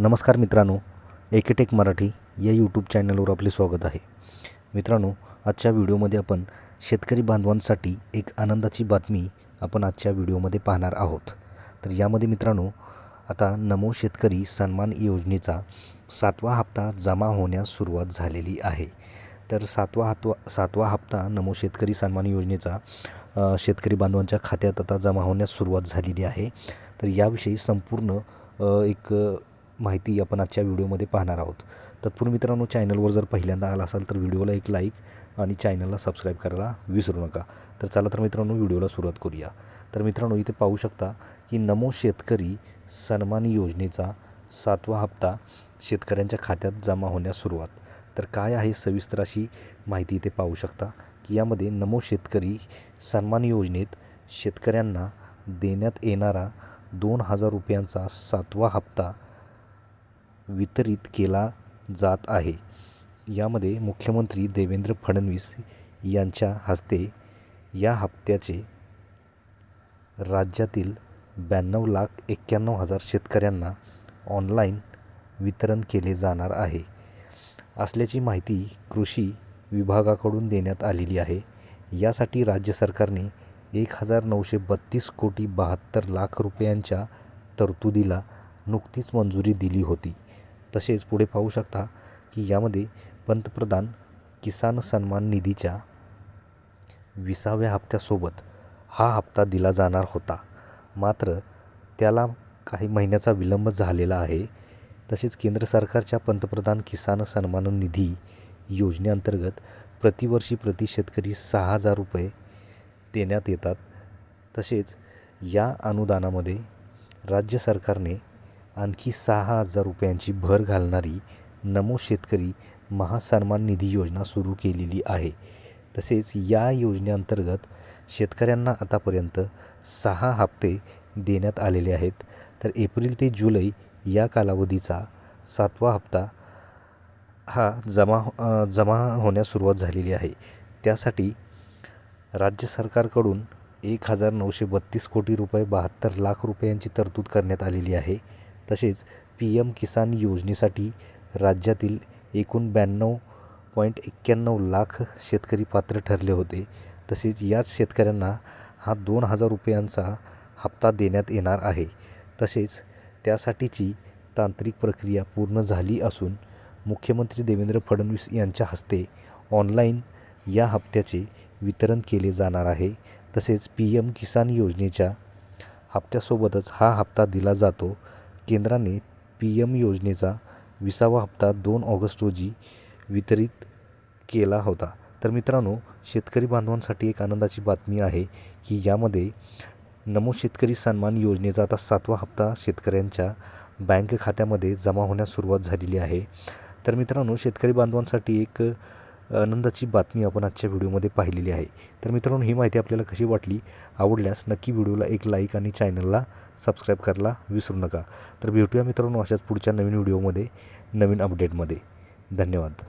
नमस्कार मित्रांनो एकेटेक मराठी या यूट्यूब चॅनलवर आपले स्वागत आहे. मित्रांनो आजच्या व्हिडिओमध्ये आपण शेतकरी बांधवांसाठी एक आनंदाची बातमी आपण आजच्या व्हिडिओमध्ये पाहणार आहोत. तर यामध्ये मित्रांनो आता नमो शेतकरी सन्मान योजनेचा सातवा हप्ता जमा होण्यास सुरुवात झालेली आहे. तर सातवा हत्वा सातवा हप्ता नमो शेतकरी सन्मान योजनेचा शेतकरी बांधवांच्या खात्यात आता जमा होण्यास सुरुवात झालेली आहे. तर याविषयी संपूर्ण एक माहिती आपण आजच्या व्हिडिओमध्ये पाहणार आहोत. तत्पूर्वी मित्रांनो चॅनलवर जर पहिल्यांदा आला असाल तर व्हिडिओला एक लाईक आणि चॅनलला सबस्क्राईब करायला विसरू नका. तर चला तर मित्रांनो व्हिडिओला सुरुवात करूया. तर मित्रांनो इथे पाहू शकता की नमो शेतकरी सन्मान योजनेचा सातवा हप्ता शेतकऱ्यांच्या खात्यात जमा होण्यास सुरुवात. तर काय आहे सविस्तर अशी माहिती इथे पाहू शकता की यामध्ये नमो शेतकरी सन्मान योजनेत शेतकऱ्यांना देण्यात येणारा दोन हजार रुपयांचा सातवा हप्ता वितरित केला जात आहे. यामध्ये मुख्यमंत्री देवेंद्र फडणवीस यांच्या हस्ते या हप्त्याचे राज्यातील ब्याण्णव लाख एक्क्याण्णव हजार शेतकऱ्यांना ऑनलाईन वितरण केले जाणार आहे. असल्याची माहिती कृषी विभागाकडून देण्यात आलेली आहे. यासाठी राज्य सरकारने एक हजार नऊशे बत्तीस कोटी बहात्तर लाख रुपयांच्या तरतुदीला नुकतीच मंजुरी दिली होती. तसेच पुढे पाहू शकता की यामध्ये पंतप्रधान किसान सन्मान निधीच्या विसाव्या हप्त्यासोबत हा हप्ता दिला जाणार होता. मात्र त्याला काही महिन्याचा विलंब झालेला आहे. तसेच केंद्र सरकारच्या पंतप्रधान किसान सन्मान निधी योजनेअंतर्गत प्रतिवर्षी प्रति शेतकरी सहा हजार रुपये देण्यात येतात. तसेच या अनुदानामध्ये राज्य सरकारने आणखी सहा हजार रुपयांची भर घालणारी नमो शेतकरी महासन्मान निधी योजना सुरू केलेली आहे. तसेच या योजनेअंतर्गत शेतकऱ्यांना आतापर्यंत सहा हप्ते देण्यात आलेले आहेत. तर एप्रिल ते जुलै या कालावधीचा सातवा हप्ता हा जमा हो, जमा होण्यास सुरुवात झालेली आहे. त्यासाठी राज्य सरकारकडून एक हजार नऊशे बत्तीस कोटी रुपये बहात्तर लाख रुपयांची तरतूद करण्यात आलेली आहे. तसेच पी एम किसान योजनेसाठी राज्यातील एकूण ब्याण्णव पॉईंट एक्क्याण्णव लाख शेतकरी पात्र ठरले होते. तसेच याच शेतकऱ्यांना हा दोन हजार रुपयांचा हप्ता देण्यात येणार आहे. तसेच त्यासाठीची तांत्रिक प्रक्रिया पूर्ण झाली असून मुख्यमंत्री देवेंद्र फडणवीस यांच्या हस्ते ऑनलाईन या हप्त्याचे वितरण केले जाणार आहे. तसेच पी एम किसान योजनेच्या हप्त्यासोबतच हा हप्ता दिला जातो. केंद्राने पी एम योजनेचा विसावा हप्ता दोन ऑगस्ट रोजी वितरित केला होता. तर मित्रांनो शेतकरी बांधवांसाठी एक आनंदाची बातमी आहे की यामध्ये नमो शेतकरी सन्मान योजनेचा आता सातवा हप्ता शेतकऱ्यांच्या बँक खात्यामध्ये जमा होण्यास सुरुवात झालेली आहे. तर मित्रांनो शेतकरी बांधवांसाठी एक आनंदाची बातमी आपण आजच्या व्हिडिओमध्ये पाहिलेली आहे. तर मित्रांनो ही माहिती आपल्याला कशी वाटली आवडल्यास नक्की व्हिडिओला एक लाईक आणि चॅनलला सबस्क्राईब करायला विसरू नका. तर भेटूया मित्रांनो अशाच पुढच्या नवीन व्हिडिओमध्ये नवीन अपडेटमध्ये धन्यवाद.